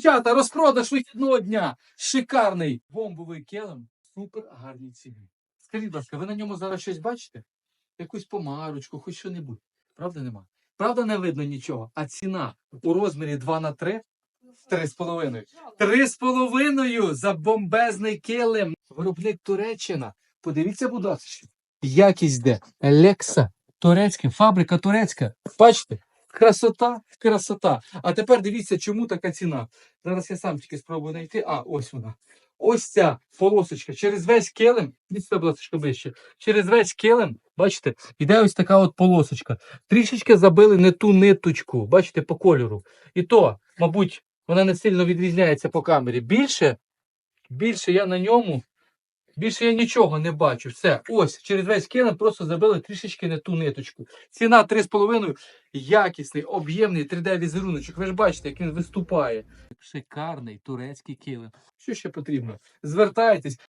Дівчата, розпродаж вихідного дня. Шикарний бомбовий килим. Супер гарні ціни. Скажіть, будь ласка, ви на ньому зараз щось бачите? Якусь помарочку, хоч що-небудь. Правда нема? Правда, не видно нічого. А ціна у розмірі 2 на 3 Три з половиною. Три з половиною за бомбезний килим. Виробник Туреччина. Подивіться, будь ласка. Якість де. Лекса. Турецьке, фабрика турецька. Бачите? Красота, красота. А тепер дивіться, чому така ціна. Зараз я сам тільки спробую знайти. А, ось вона. Ось ця полосочка через весь килим. Дивіться, будь ласка, ближче. Через весь килим, бачите, іде ось така от полосочка. Трішечки забили не ту ниточку, бачите, по кольору. І то, мабуть, вона не сильно відрізняється по камері. Більше, більше я на ньому, більше я нічого не бачу. Все, ось, через весь килим просто забили трішечки не ту ниточку. Ціна 3,5, якісний, об'ємний 3D-візеруночок. Ви ж бачите, як він виступає. Шикарний турецький килим. Що ще потрібно? Звертайтесь.